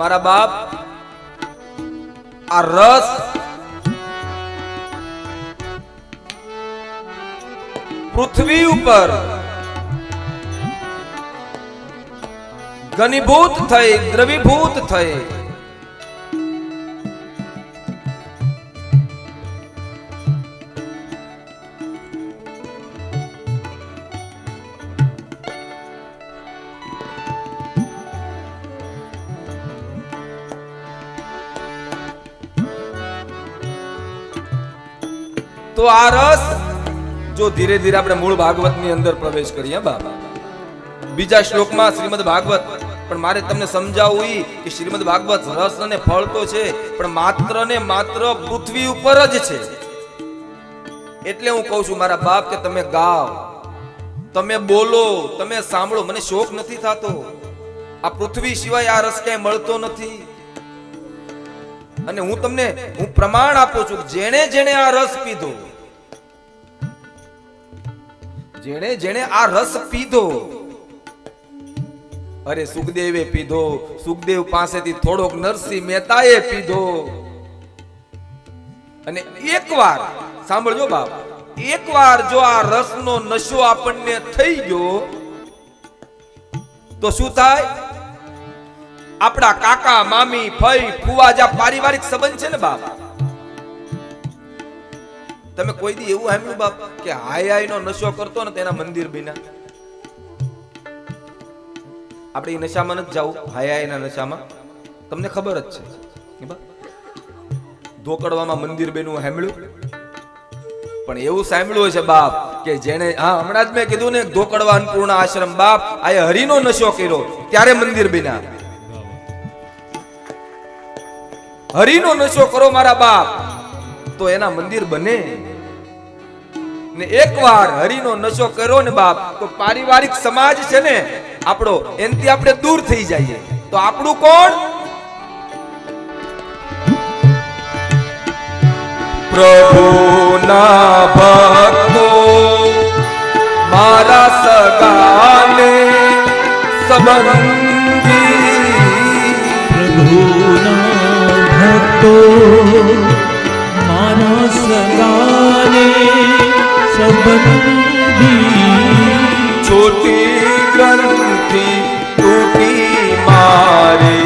મારા બાપ આ રસ પૃથ્વી ઉપર ઘનીભૂત થઈ દ્રવીભૂત થઈ તો આ રસ જો ધીરે ધીરે આપણે મૂળ ભાગવતની અંદર પ્રવેશ કરીએ બાબા. બીજા શ્લોકમાં શ્રીમદ ભાગવત, પણ મારે તમને સમજાવવું એ કે શ્રીમદ ભાગવત રસ અને ફળ તો છે, પણ માત્ર ને માત્ર પૃથ્વી ઉપર જ છે. એટલે હું કહું છું મારા બાપ કે તમે ગાઓ, તમે બોલો, તમે સાંભળો. મને શોખ નથી થતો. આ પૃથ્વી સિવાય આ રસ ક્યાંય મળતો નથી. અને હું તમને, હું પ્રમાણ આપું છું જેણે જેણે આ રસ પીધો, જેણે જેણે આ રસ પીધો, અરે સુખદેવે પીધો, સુખદેવ પાસેથી થોડોક નરસિંહ મહેતાએ પીધો. અને એકવાર, સાંભળજો બાપ, એકવાર જો આ રસનો નશો આપણને થઈ ગયો, તો શું થાય? આપણા કાકા, મામી ફઈ ફુવા જા પારિવારિક સંબંધ છે ને બાપ? તમે કોઈ દી એવું સાંભળ્યું બાપ કે હાય હાય નો નશો કરતો ને તેના મંદિર બિના? આપણે નશામાં નથી જવું હાય હાય ના નશામાં. તમને ખબર જ છે. ધોકડવામાં મંદિર બેનું સાંભળ્યું? પણ એવું સાંભળ્યું છે બાપ કે જેને હા, હમણાં જ મેં કીધું ને ધોકડવા અન્નપૂર્ણા આશ્રમ બાપ આ હરિનો નશો કર્યો, ત્યારે મંદિર બિના. હરિનો નશો કરો મારા બાપ. તો એના મંદિર બને. ને એકવાર હરિનો નશો કરો ને બાપ, તો પારિવારિક સમાજ છે ને, આપણો, એનથી આપણે દૂર થઈ જઈએ. તો આપણું કોણ? પ્રભુના ભક્તો, મારા સગાને સંબંધી. પ્રભુના ભક્તો મારા સગાને સંબંધી. છોટી ગ્રંથિ તૂટી મારે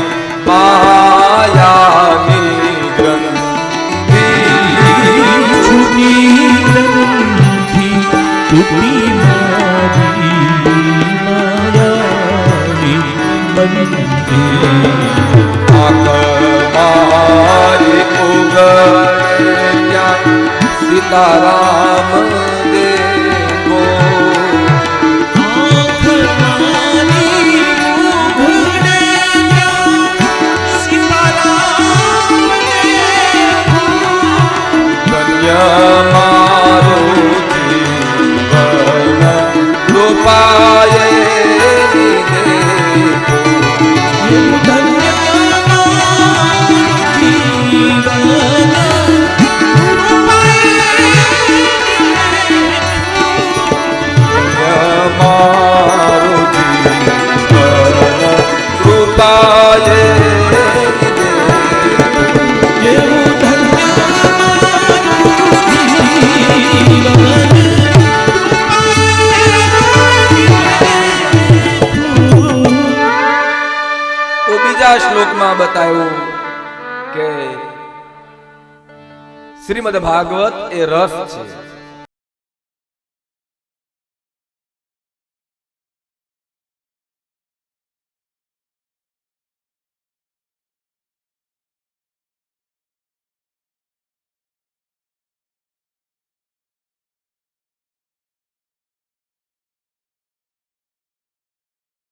માયાની ગ્રંથિ. છૂટી ગ્રંથિ તૂટી મારી માયાની બંધી કૃપાએ બીજા શ્લોકમાં બતાવ્યું કે શ્રીમદ ભાગવત એ રસ છે.